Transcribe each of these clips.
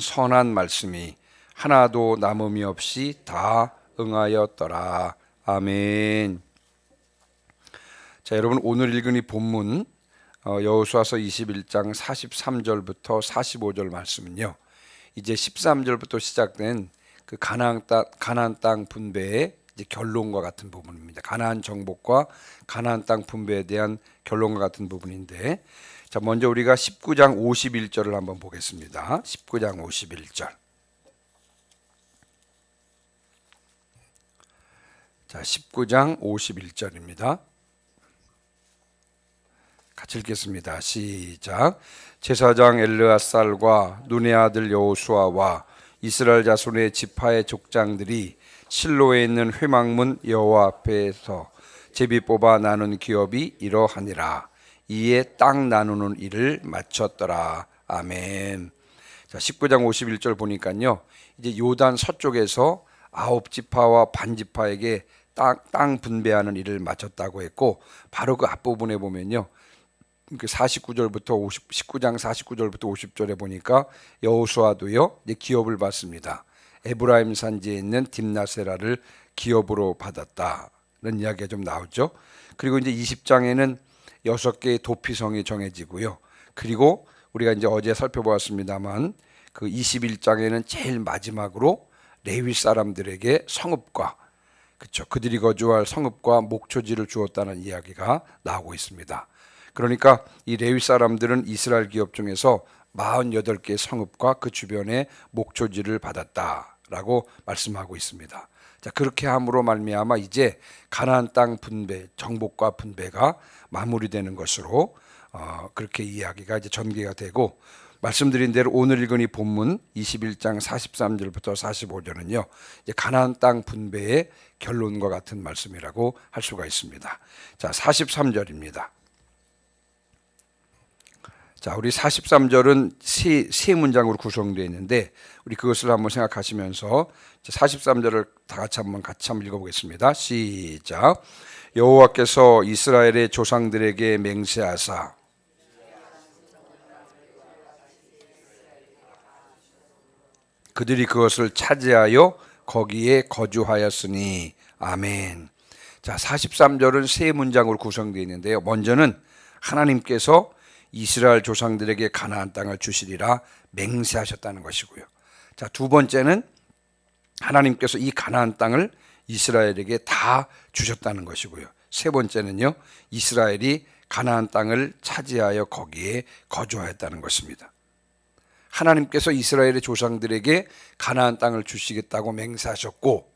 선한 말씀이 하나도 남음이 없이 다 응하였더라. 아멘. 자, 여러분 오늘 읽은 이 본문 어, 여호수아서 21장 43절부터 45절 말씀은요. 이제 13절부터 시작된 그 가나안 땅 가나안 땅 분배의 이제 결론과 같은 부분입니다. 가나안 정복과 가나안 땅 분배에 대한 결론과 같은 부분인데 자, 먼저 우리가 19장 51절을 한번 보겠습니다. 19장 51절. 자, 19장 51절입니다. 같이 읽겠습니다. 시작. 제사장 엘르아살과 눈의 아들 여호수아와 이스라엘 자손의 지파의 족장들이 실로에 있는 회막문 여호와 앞에서 제비 뽑아 나눈 기업이 이러하니라. 이에 땅 나누는 일을 마쳤더라. 아멘. 자, 19장 51절 보니까요. 이제 요단 서쪽에서 아홉 지파와 반 지파에게 땅, 땅 분배하는 일을 마쳤다고 했고 바로 그 앞부분에 보면요. 그 49절부터 50, 19장 49절부터 50절에 보니까 여호수아도요 이제 기업을 받습니다. 에브라임 산지에 있는 딥나세라를 기업으로 받았다는 이야기가 좀 나오죠. 그리고 이제 20장에는 여섯 개의 도피성이 정해지고요. 그리고 우리가 이제 어제 살펴보았습니다만 그 21장에는 제일 마지막으로 레위 사람들에게 성읍과 그렇죠. 그들이 거주할 성읍과 목초지를 주었다는 이야기가 나오고 있습니다. 그러니까 이 레위 사람들은 이스라엘 기업 중에서 48개 성읍과 그 주변에 목초지를 받았다라고 말씀하고 있습니다. 자, 그렇게 함으로 말미암아 이제 가나안 땅 분배, 정복과 분배가 마무리되는 것으로 어, 그렇게 이야기가 이제 전개가 되고 말씀드린 대로 오늘 읽은 이 본문 21장 43절부터 45절은요. 이제 가나안 땅 분배의 결론과 같은 말씀이라고 할 수가 있습니다. 자, 43절입니다. 자, 우리 43절은 세, 세 문장으로 구성되어 있는데 우리 그것을 한번 생각하시면서 43절을 다 같이 한번 같이 한번 읽어보겠습니다. 시작. 여호와께서 이스라엘의 조상들에게 맹세하사 그들이 그것을 차지하여 거기에 거주하였으니 아멘. 자, 43절은 세 문장으로 구성되어 있는데요. 먼저는 하나님께서 이스라엘 조상들에게 가나안 땅을 주시리라 맹세하셨다는 것이고요. 자, 두 번째는 하나님께서 이 가나안 땅을 이스라엘에게 다 주셨다는 것이고요. 세 번째는요. 이스라엘이 가나안 땅을 차지하여 거기에 거주하였다는 것입니다. 하나님께서 이스라엘의 조상들에게 가나안 땅을 주시겠다고 맹세하셨고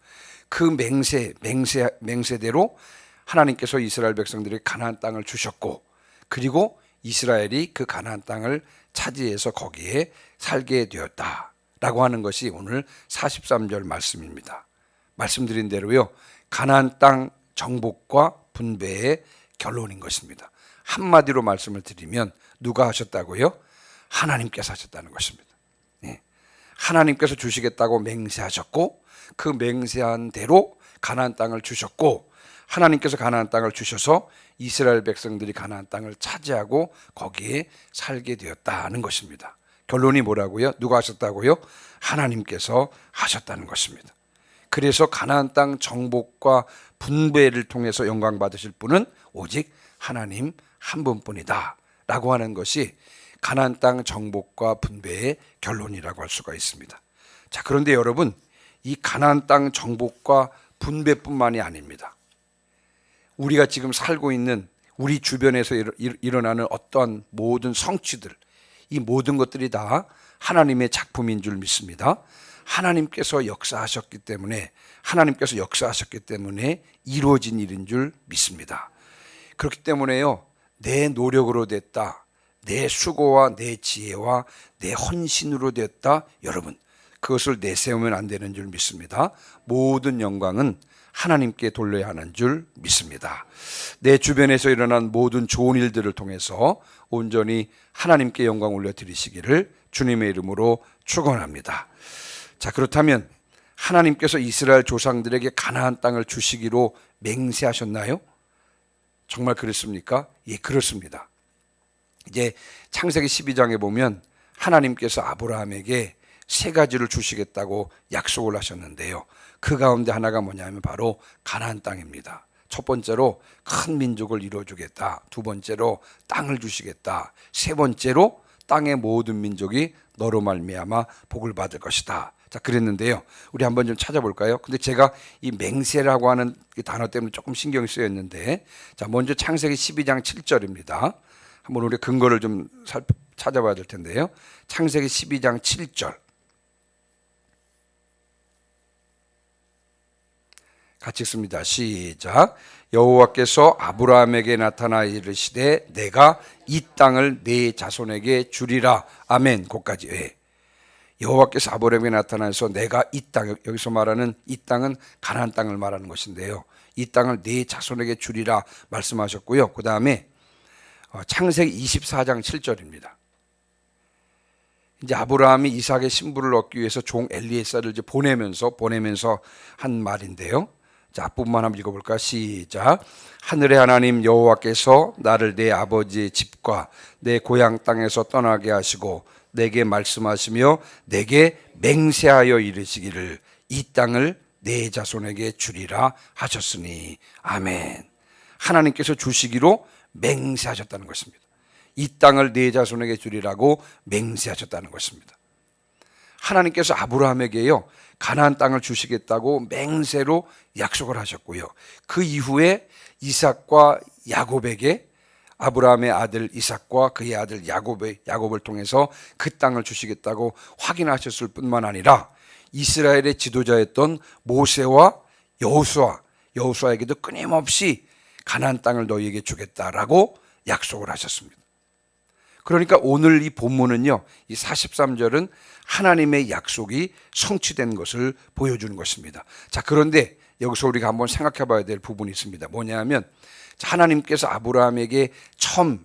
그 맹세 맹세 맹세대로 하나님께서 이스라엘 백성들에게 가나안 땅을 주셨고 그리고 이스라엘이 그 가나안 땅을 차지해서 거기에 살게 되었다라고 하는 것이 오늘 43절 말씀입니다. 말씀드린 대로요. 가나안 땅 정복과 분배의 결론인 것입니다. 한마디로 말씀을 드리면 누가 하셨다고요? 하나님께서 하셨다는 것입니다. 예. 하나님께서 주시겠다고 맹세하셨고 그 맹세한 대로 가나안 땅을 주셨고 하나님께서 가나안 땅을 주셔서 이스라엘 백성들이 가나안 땅을 차지하고 거기에 살게 되었다는 것입니다. 결론이 뭐라고요? 누가 하셨다고요? 하나님께서 하셨다는 것입니다. 그래서 가나안 땅 정복과 분배를 통해서 영광 받으실 분은 오직 하나님 한 분뿐이다라고 하는 것이 가나안 땅 정복과 분배의 결론이라고 할 수가 있습니다. 자, 그런데 여러분, 이 가나안 땅 정복과 분배뿐만이 아닙니다. 우리가 지금 살고 있는 우리 주변에서 일어나는 어떠한 모든 성취들, 이 모든 것들이 다 하나님의 작품인 줄 믿습니다. 하나님께서 역사하셨기 때문에 하나님께서 역사하셨기 때문에 이루어진 일인 줄 믿습니다. 그렇기 때문에요. 내 노력으로 됐다. 내 수고와 내 지혜와 내 헌신으로 됐다. 여러분, 그것을 내세우면 안 되는 줄 믿습니다. 모든 영광은 하나님께 돌려야 하는 줄 믿습니다. 내 주변에서 일어난 모든 좋은 일들을 통해서 온전히 하나님께 영광 올려 드리시기를 주님의 이름으로 축원합니다. 자 그렇다면 하나님께서 이스라엘 조상들에게 가나안 땅을 주시기로 맹세하셨나요? 정말 그렇습니까? 예, 그렇습니다. 이제 창세기 12장에 보면 하나님께서 아브라함에게 세 가지를 주시겠다고 약속을 하셨는데요. 그 가운데 하나가 뭐냐면 바로 가나안 땅입니다. 첫 번째로 큰 민족을 이루어주겠다. 두 번째로 땅을 주시겠다. 세 번째로 땅의 모든 민족이 너로 말미암아 복을 받을 것이다. 자 그랬는데요. 우리 한번 좀 찾아볼까요? 근데 제가 이 맹세라고 하는 이 단어 때문에 조금 신경이 쓰였는데 자 먼저 창세기 12장 7절입니다. 한번 우리 근거를 좀 살, 찾아봐야 될 텐데요. 창세기 12장 7절. 같이 읽습니다. 시작. 여호와께서 아브라함에게 나타나 이르시되 내가 이 땅을 네 자손에게 주리라. 아멘. 거기까지. 예. 여호와께서 아브라함에게 나타나서 내가 이 땅 여기서 말하는 이 땅은 가나안 땅을 말하는 것인데요. 이 땅을 네 자손에게 주리라 말씀하셨고요. 그 다음에 어, 창세기 24장 7절입니다. 이제 아브라함이 이삭의 신부를 얻기 위해서 종 엘리에사를 이제 보내면서 보내면서 한 말인데요. 자, 앞부분만 한번 읽어볼까? 시작. 하늘의 하나님 여호와께서 나를 내 아버지의 집과 내 고향 땅에서 떠나게 하시고 내게 말씀하시며 내게 맹세하여 이르시기를 이 땅을 내 자손에게 주리라 하셨으니 아멘. 하나님께서 주시기로 맹세하셨다는 것입니다. 이 땅을 내 자손에게 주리라고 맹세하셨다는 것입니다. 하나님께서 아브라함에게요 가나안 땅을 주시겠다고 맹세로 약속을 하셨고요. 그 이후에 이삭과 야곱에게 아브라함의 아들 이삭과 그의 아들 야곱의 야곱을 통해서 그 땅을 주시겠다고 확인하셨을 뿐만 아니라 이스라엘의 지도자였던 모세와 여호수아 여호수아에게도 끊임없이 가나안 땅을 너희에게 주겠다라고 약속을 하셨습니다. 그러니까 오늘 이 본문은요, 이 43절은 하나님의 약속이 성취된 것을 보여주는 것입니다. 자, 그런데 여기서 우리가 한번 생각해 봐야 될 부분이 있습니다. 뭐냐면, 하나님께서 아브라함에게 처음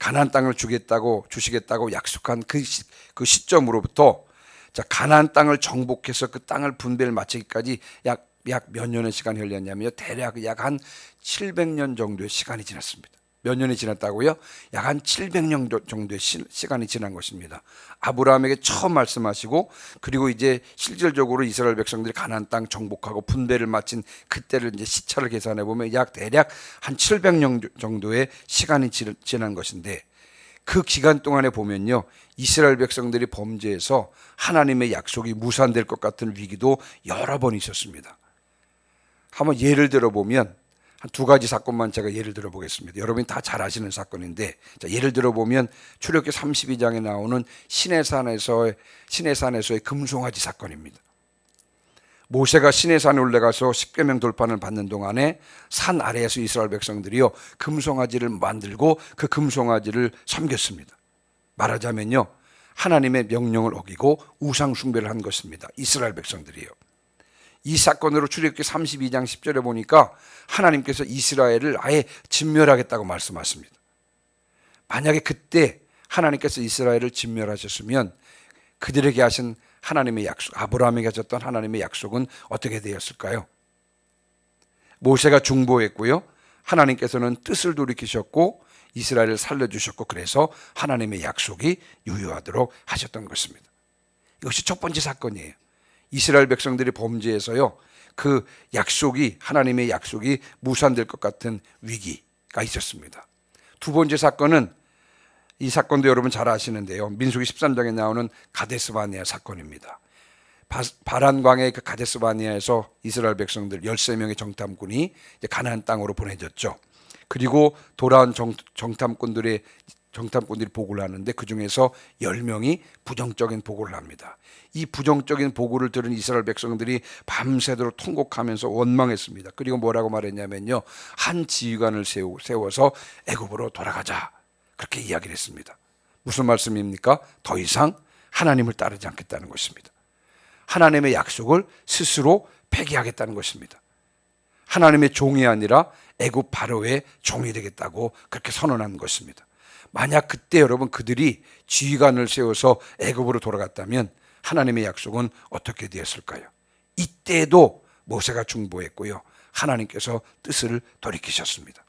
가나안 땅을 주겠다고, 주시겠다고 약속한 그, 시, 그 시점으로부터 자, 가나안 땅을 정복해서 그 땅을 분배를 마치기까지 약, 약 몇 년의 시간이 흘렸냐면요. 대략 약 한 700년 정도의 시간이 지났습니다. 몇 년이 지났다고요? 약 한 700년 정도의 시, 시간이 지난 것입니다. 아브라함에게 처음 말씀하시고 그리고 이제 실질적으로 이스라엘 백성들이 가나안 땅 정복하고 분배를 마친 그때를 이제 시차를 계산해 보면 약 대략 한 700년 정도의 시간이 지- 지난 것인데 그 기간 동안에 보면요. 이스라엘 백성들이 범죄해서 하나님의 약속이 무산될 것 같은 위기도 여러 번 있었습니다. 한번 예를 들어 보면 한 두 가지 사건만 제가 예를 들어 보겠습니다. 여러분이 다 잘 아시는 사건인데 자, 예를 들어 보면 출애굽기 32장에 나오는 시내산에서의 시내산에서의 금송아지 사건입니다. 모세가 시내산에 올라가서 십계명 돌판을 받는 동안에 산 아래에서 이스라엘 백성들이요 금송아지를 만들고 그 금송아지를 섬겼습니다. 말하자면요 하나님의 명령을 어기고 우상 숭배를 한 것입니다. 이스라엘 백성들이요. 이 사건으로 출애굽기 32장 10절에 보니까 하나님께서 이스라엘을 아예 진멸하겠다고 말씀하십니다. 만약에 그때 하나님께서 이스라엘을 진멸하셨으면 그들에게 하신 하나님의 약속, 아브라함에게 하셨던 하나님의 약속은 어떻게 되었을까요? 모세가 중보했고요. 하나님께서는 뜻을 돌이키셨고 이스라엘을 살려주셨고 그래서 하나님의 약속이 유효하도록 하셨던 것입니다. 이것이 첫 번째 사건이에요. 이스라엘 백성들이 범죄해서요. 그 약속이 하나님의 약속이 무산될 것 같은 위기가 있었습니다. 두 번째 사건은 이 사건도 여러분 잘 아시는데요. 민수기 13장에 나오는 가데스바니아 사건입니다. 바, 바란광의 그 가데스바니아에서 이스라엘 백성들 13명의 정탐꾼이 가나안 땅으로 보내졌죠. 그리고 돌아온 정, 정탐꾼들의 정탐꾼들이 보고를 하는데 그 중에서 10명이 부정적인 보고를 합니다. 이 부정적인 보고를 들은 이스라엘 백성들이 밤새도록 통곡하면서 원망했습니다. 그리고 뭐라고 말했냐면요. 한 지휘관을 세워서 애굽으로 돌아가자. 그렇게 이야기를 했습니다. 무슨 말씀입니까? 더 이상 하나님을 따르지 않겠다는 것입니다. 하나님의 약속을 스스로 폐기하겠다는 것입니다. 하나님의 종이 아니라 애굽 바로의 종이 되겠다고 그렇게 선언한 것입니다. 만약 그때 여러분 그들이 지휘관을 세워서 애굽으로 돌아갔다면 하나님의 약속은 어떻게 되었을까요? 이때도 모세가 중보했고요. 하나님께서 뜻을 돌이키셨습니다.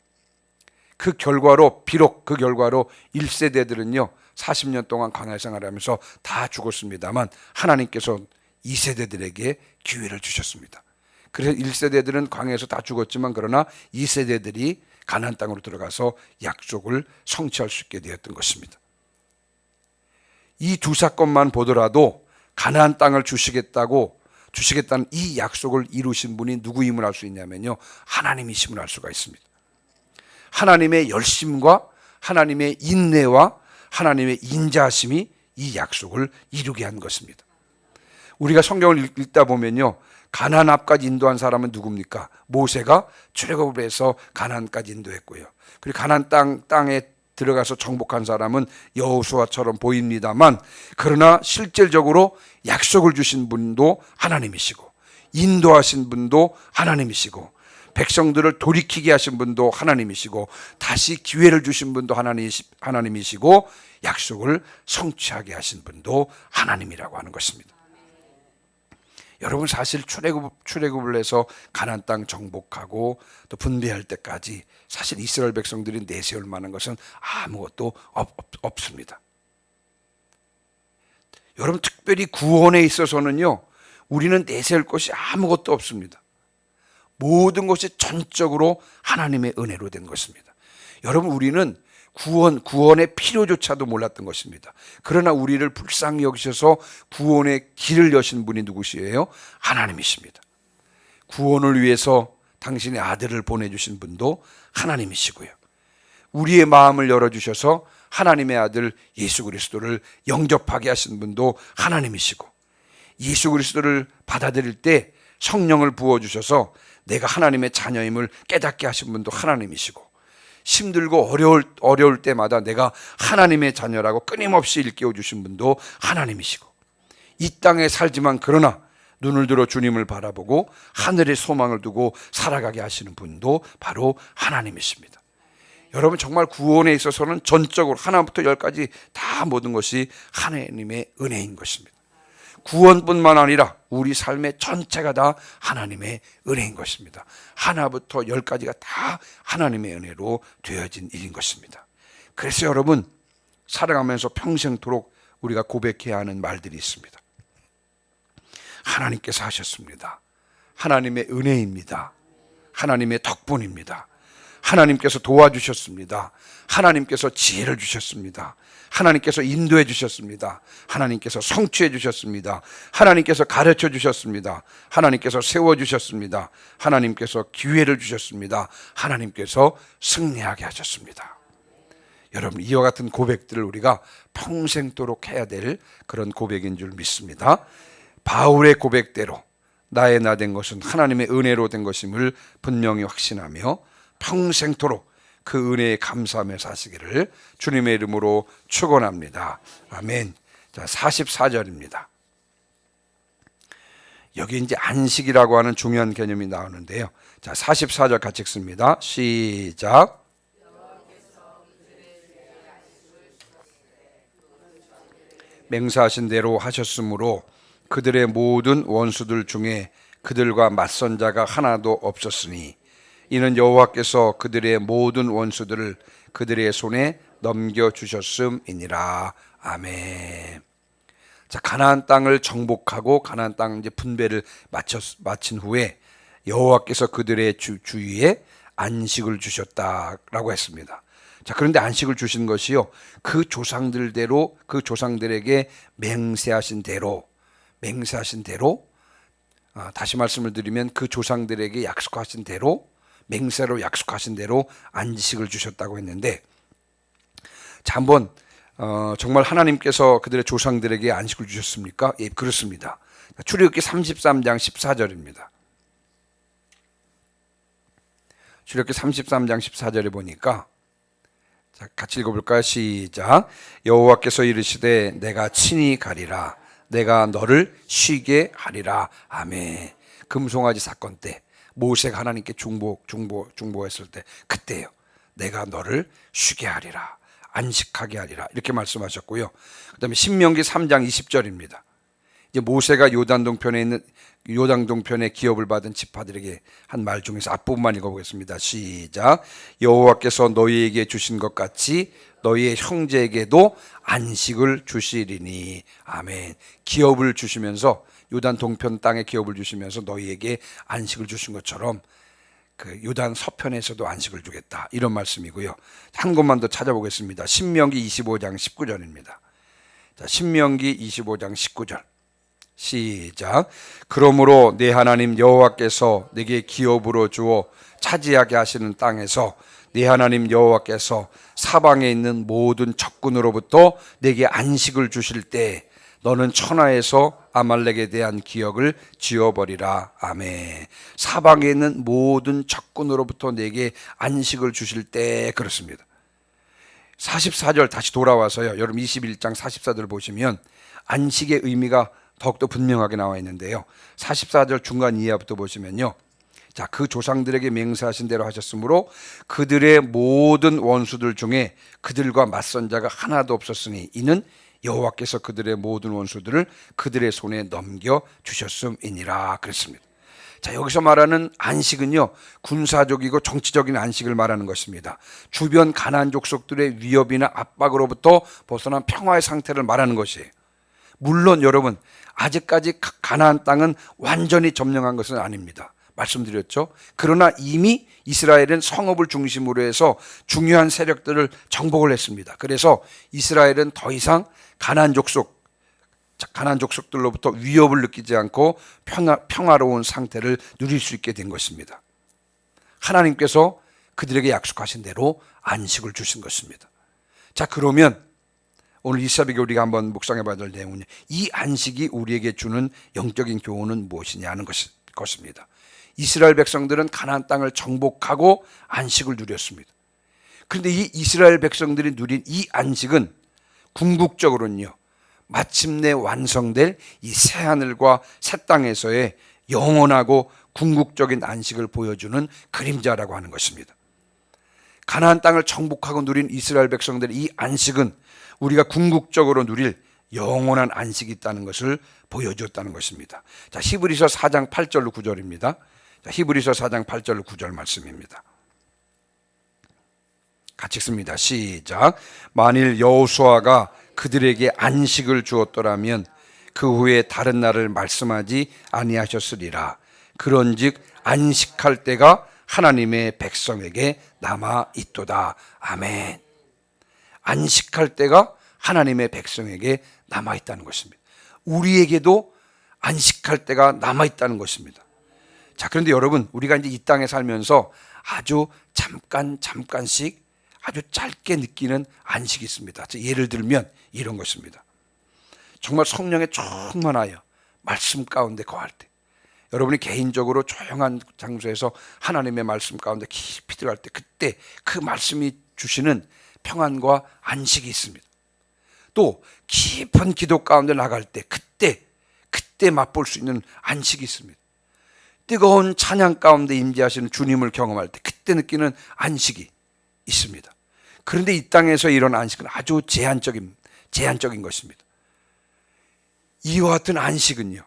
그 결과로 비록 그 결과로 1세대들은요. 40년 동안 광야 생활하면서 다 죽었습니다만 하나님께서 2세대들에게 기회를 주셨습니다. 그래서 1세대들은 광야에서 다 죽었지만 그러나 2세대들이 가나안 땅으로 들어가서 약속을 성취할 수 있게 되었던 것입니다. 이 두 사건만 보더라도 가나안 땅을 주시겠다고 주시겠다는 이 약속을 이루신 분이 누구임을 알 수 있냐면요. 하나님이심을 알 수가 있습니다. 하나님의 열심과 하나님의 인내와 하나님의 인자하심이 이 약속을 이루게 한 것입니다. 우리가 성경을 읽- 읽다 보면요. 가나안 앞까지 인도한 사람은 누굽니까? 모세가 출애굽을 해서 가나안까지 인도했고요. 그리고 가나안 땅 땅에 들어가서 정복한 사람은 여호수아처럼 보입니다만 그러나 실질적으로 약속을 주신 분도 하나님이시고 인도하신 분도 하나님이시고 백성들을 돌이키게 하신 분도 하나님이시고 다시 기회를 주신 분도 하나님 하나님이시고 약속을 성취하게 하신 분도 하나님이라고 하는 것입니다. 여러분 사실 출애굽 출애굽을 해서 가나안 땅 정복하고 또 분배할 때까지 사실 이스라엘 백성들이 내세울 만한 것은 아무것도 없, 없, 없 습니다. 여러분 특별히 구원에 있어서는요 우리는 내세울 것이 아무것도 없습니다. 모든 것이 전적으로 하나님의 은혜로 된 것입니다. 여러분 우리는 구원 구원의 필요조차도 몰랐던 것입니다. 그러나 우리를 불쌍히 여기셔서 구원의 길을 여신 분이 누구시에요? 하나님이십니다. 구원을 위해서 당신의 아들을 보내주신 분도 하나님이시고요. 우리의 마음을 열어주셔서 하나님의 아들 예수 그리스도를 영접하게 하신 분도 하나님이시고 예수 그리스도를 받아들일 때 성령을 부어주셔서 내가 하나님의 자녀임을 깨닫게 하신 분도 하나님이시고 힘들고 어려울, 어려울 때마다 내가 하나님의 자녀라고 끊임없이 일깨워 주신 분도 하나님이시고 이 땅에 살지만 그러나 눈을 들어 주님을 바라보고 하늘의 소망을 두고 살아가게 하시는 분도 바로 하나님이십니다. 여러분 정말 구원에 있어서는 전적으로 하나부터 열까지 다 모든 것이 하나님의 은혜인 것입니다. 구원뿐만 아니라 우리 삶의 전체가 다 하나님의 은혜인 것입니다. 하나부터 열까지가 다 하나님의 은혜로 되어진 일인 것입니다. 그래서 여러분 살아가면서 평생토록 우리가 고백해야 하는 말들이 있습니다. 하나님께서 하셨습니다. 하나님의 은혜입니다. 하나님의 덕분입니다. 하나님께서 도와주셨습니다. 하나님께서 지혜를 주셨습니다. 하나님께서 인도해 주셨습니다. 하나님께서 성취해 주셨습니다. 하나님께서 가르쳐 주셨습니다. 하나님께서 세워 주셨습니다. 하나님께서 기회를 주셨습니다. 하나님께서 승리하게 하셨습니다. 여러분 이와 같은 고백들을 우리가 평생도록 해야 될 그런 고백인 줄 믿습니다. 바울의 고백대로 나의 나 된 것은 하나님의 은혜로 된 것임을 분명히 확신하며 평생토록 그 은혜에 감사하며 사시기를 주님의 이름으로 축원합니다. 아멘. 자, 44절입니다. 여기 이제 안식이라고 하는 중요한 개념이 나오는데요. 자, 44절 같이 읽습니다. 시작. 맹세하신 대로 하셨으므로 그들의 모든 원수들 중에 그들과 맞선 자가 하나도 없었으니 이는 여호와께서 그들의 모든 원수들을 그들의 손에 넘겨 주셨음이니라. 아멘. 자, 가나안 땅을 정복하고 가나안 땅 이제 분배를 마쳤 마친 후에 여호와께서 그들의 주, 주위에 안식을 주셨다라고 했습니다. 자, 그런데 안식을 주신 것이요. 그 조상들대로 그 조상들에게 맹세하신 대로 맹세하신 대로 아, 다시 말씀을 드리면 그 조상들에게 약속하신 대로 맹세로 약속하신 대로 안식을 주셨다고 했는데 자 한번 어, 정말 하나님께서 그들의 조상들에게 안식을 주셨습니까? 예, 그렇습니다. 출애굽기 33장 14절입니다. 출애굽기 33장 14절에 보니까 자, 같이 읽어볼까요? 시작. 여호와께서 이르시되 내가 친히 가리라. 내가 너를 쉬게 하리라. 아멘. 금송아지 사건 때 모세가 하나님께 중보 중보 중보했을 때 그때요. 내가 너를 쉬게 하리라. 안식하게 하리라. 이렇게 말씀하셨고요. 그다음에 신명기 3장 20절입니다. 이제 모세가 요단 동편에 있는 요단 동편의 기업을 받은 지파들에게 한 말 중에서 앞부분만 읽어보겠습니다. 시작. 여호와께서 너희에게 주신 것 같이 너희의 형제에게도 안식을 주시리니 아멘. 기업을 주시면서 요단 동편 땅에 기업을 주시면서 너희에게 안식을 주신 것처럼 그 요단 서편에서도 안식을 주겠다 이런 말씀이고요. 한 곳만 더 찾아보겠습니다. 신명기 25장 19절입니다. 자, 신명기 25장 19절. 시작. 그러므로 내 하나님 여호와께서 내게 기업으로 주어 차지하게 하시는 땅에서 내 하나님 여호와께서 사방에 있는 모든 적군으로부터 내게 안식을 주실 때 너는 천하에서 아말렉에 대한 기억을 지워버리라. 아멘. 사방에 있는 모든 적군으로부터 내게 안식을 주실 때 그렇습니다. 44절 다시 돌아와서요. 여러분 21장 44절 보시면 안식의 의미가 더욱더 분명하게 나와 있는데요. 44절 중간 이하부터 보시면요. 자, 그 조상들에게 맹세하신 대로 하셨으므로 그들의 모든 원수들 중에 그들과 맞선 자가 하나도 없었으니 이는 여호와께서 그들의 모든 원수들을 그들의 손에 넘겨 주셨음이니라 그랬습니다. 자, 여기서 말하는 안식은요, 군사적이고 정치적인 안식을 말하는 것입니다. 주변 가난 족속들의 위협이나 압박으로부터 벗어난 평화의 상태를 말하는 것이에요. 물론 여러분, 아직까지 가- 가나안 땅은 완전히 점령한 것은 아닙니다. 말씀드렸죠. 그러나 이미 이스라엘은 성읍을 중심으로 해서 중요한 세력들을 정복을 했습니다. 그래서 이스라엘은 더 이상 가나안 족속 자, 가난 족속들로부터 위협을 느끼지 않고 평화, 평화 로운 상태를 누릴 수 있게 된 것입니다. 하나님께서 그들에게 약속하신 대로 안식을 주신 것입니다. 자, 그러면 오늘 이 새벽에 우리가 한번 묵상해 봐야 될 내용은 이 안식이 우리에게 주는 영적인 교훈은 무엇이냐는 것이- 것입니다. 이스라엘 백성들은 가나안 땅을 정복하고 안식을 누렸습니다. 그런데 이 이스라엘 백성들이 누린 이 안식은 궁극적으로는요. 마침내 완성될 이 새 하늘과 새 땅에서의 영원하고 궁극적인 안식을 보여주는 그림자라고 하는 것입니다. 가나안 땅을 정복하고 누린 이스라엘 백성들의 이 안식은 우리가 궁극적으로 누릴 영원한 안식이 있다는 것을 보여주었다는 것입니다. 자, 히브리서 4장 8절로 9절입니다. 자, 히브리서 4장 8절로 9절 말씀입니다. 같이 읽습니다. 시작. 만일 여호수아가 그들에게 안식을 주었더라면 그 후에 다른 날을 말씀하지 아니하셨으리라. 그런즉 안식할 때가 하나님의 백성에게 남아 있도다. 아멘. 안식할 때가 하나님의 백성에게 남아 있다는 것입니다. 우리에게도 안식할 때가 남아 있다는 것입니다. 자, 그런데 여러분, 우리가 이제 이 땅에 살면서 아주 잠깐, 잠깐씩 아주 짧게 느끼는 안식이 있습니다. 자, 예를 들면 이런 것입니다. 정말 성령에 충만하여 말씀 가운데 거할 때, 여러분이 개인적으로 조용한 장소에서 하나님의 말씀 가운데 깊이 들어갈 때, 그때 그 말씀이 주시는 평안과 안식이 있습니다. 또 깊은 기도 가운데 나갈 때, 그때, 그때 맛볼 수 있는 안식이 있습니다. 뜨거운 찬양 가운데 임재하시는 주님을 경험할 때 그때 느끼는 안식이 있습니다. 그런데 이 땅에서 이런 안식은 아주 제한적인 제한적인 것입니다. 이와 같은 안식은요.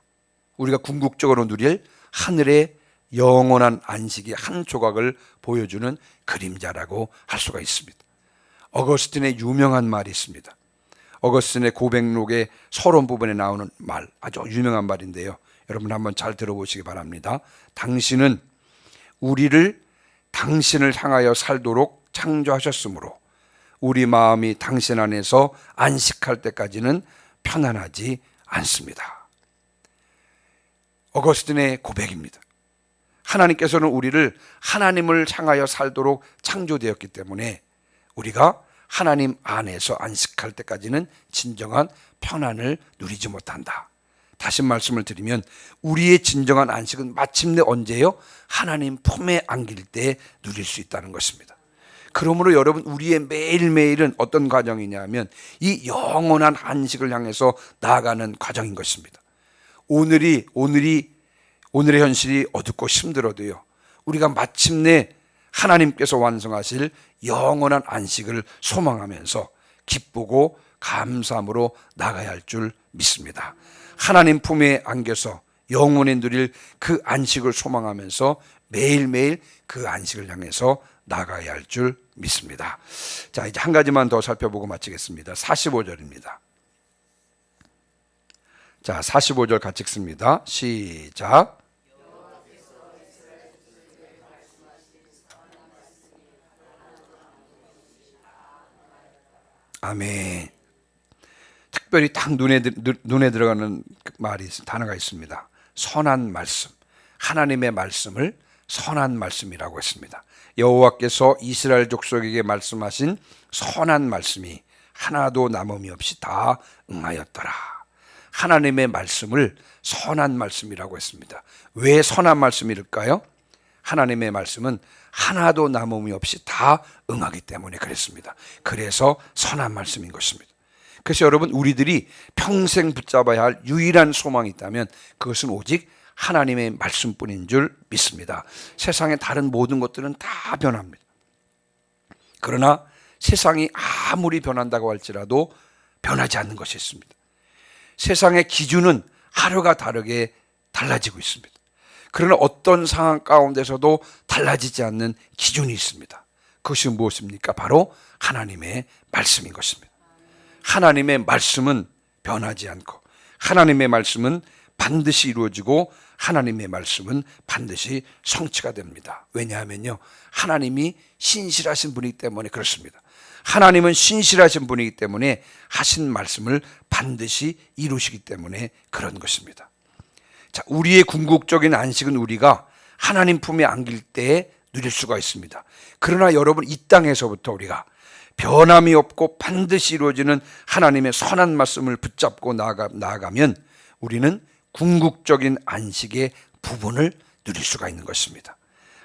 우리가 궁극적으로 누릴 하늘의 영원한 안식의 한 조각을 보여주는 그림자라고 할 수가 있습니다. 어거스틴의 유명한 말이 있습니다. 어거스틴의 고백록의 서론 부분에 나오는 말, 아주 유명한 말인데요. 여러분 한번 잘 들어보시기 바랍니다. 당신은 우리를 당신을 향하여 살도록 창조하셨으므로 우리 마음이 당신 안에서 안식할 때까지는 편안하지 않습니다. 어거스틴의 고백입니다. 하나님께서는 우리를 하나님을 향하여 살도록 창조되었기 때문에 우리가 하나님 안에서 안식할 때까지는 진정한 편안을 누리지 못한다. 다시 말씀을 드리면 우리의 진정한 안식은 마침내 언제요? 하나님 품에 안길 때 누릴 수 있다는 것입니다. 그러므로 여러분 우리의 매일매일은 어떤 과정이냐면 이 영원한 안식을 향해서 나아가는 과정인 것입니다. 오늘이 오늘이 오늘의 현실이 어둡고 힘들어도요. 우리가 마침내 하나님께서 완성하실 영원한 안식을 소망하면서 기쁘고 감사함으로 나가야 할 줄 믿습니다. 하나님 품에 안겨서 영원히 누릴 그 안식을 소망하면서 매일매일 그 안식을 향해서 나가야 할 줄 믿습니다. 자, 이제 한 가지만 더 살펴보고 마치겠습니다. 45절입니다. 자, 45절 같이 읽습니다. 시작. 아멘. 특별히 딱 눈에 들- 눈에 들어가는 그 말이 있- 단어가 있습니다. 선한 말씀. 하나님의 말씀을 선한 말씀이라고 했습니다. 여호와께서 이스라엘 족속에게 말씀하신 선한 말씀이 하나도 남음이 없이 다 응하였더라. 하나님의 말씀을 선한 말씀이라고 했습니다. 왜 선한 말씀일까요? 하나님의 말씀은 하나도 남음이 없이 다 응하기 때문에 그랬습니다. 그래서 선한 말씀인 것입니다. 그래서 여러분 우리들이 평생 붙잡아야 할 유일한 소망이 있다면 그것은 오직 하나님의 말씀뿐인 줄 믿습니다. 세상의 다른 모든 것들은 다 변합니다. 그러나 세상이 아무리 변한다고 할지라도 변하지 않는 것이 있습니다. 세상의 기준은 하루가 다르게 달라지고 있습니다. 그러나 어떤 상황 가운데서도 달라지지 않는 기준이 있습니다. 그것이 무엇입니까? 바로 하나님의 말씀인 것입니다. 하나님의 말씀은 변하지 않고 하나님의 말씀은 반드시 이루어지고 하나님의 말씀은 반드시 성취가 됩니다. 왜냐하면요. 하나님이 신실하신 분이기 때문에 그렇습니다. 하나님은 신실하신 분이기 때문에 하신 말씀을 반드시 이루시기 때문에 그런 것입니다. 자, 우리의 궁극적인 안식은 우리가 하나님 품에 안길 때에 누릴 수가 있습니다. 그러나 여러분 이 땅에서부터 우리가 변함이 없고 반드시 이루어지는 하나님의 선한 말씀을 붙잡고 나아가, 나아가면 우리는 궁극적인 안식의 부분을 누릴 수가 있는 것입니다.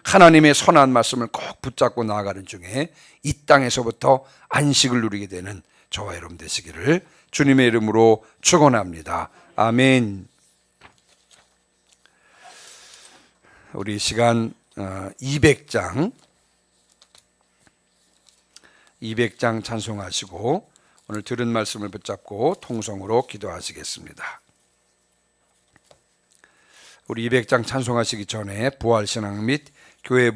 하나님의 선한 말씀을 꼭 붙잡고 나아가는 중에 이 땅에서부터 안식을 누리게 되는 저와 여러분 되시기를 주님의 이름으로 축원합니다. 아멘. 우리 시간 200장 200장 찬송하시고 오늘 들은 말씀을 붙잡고 통성으로 기도하시겠습니다. 우리 200장 찬송하시기 전에 부활 신앙 및 교회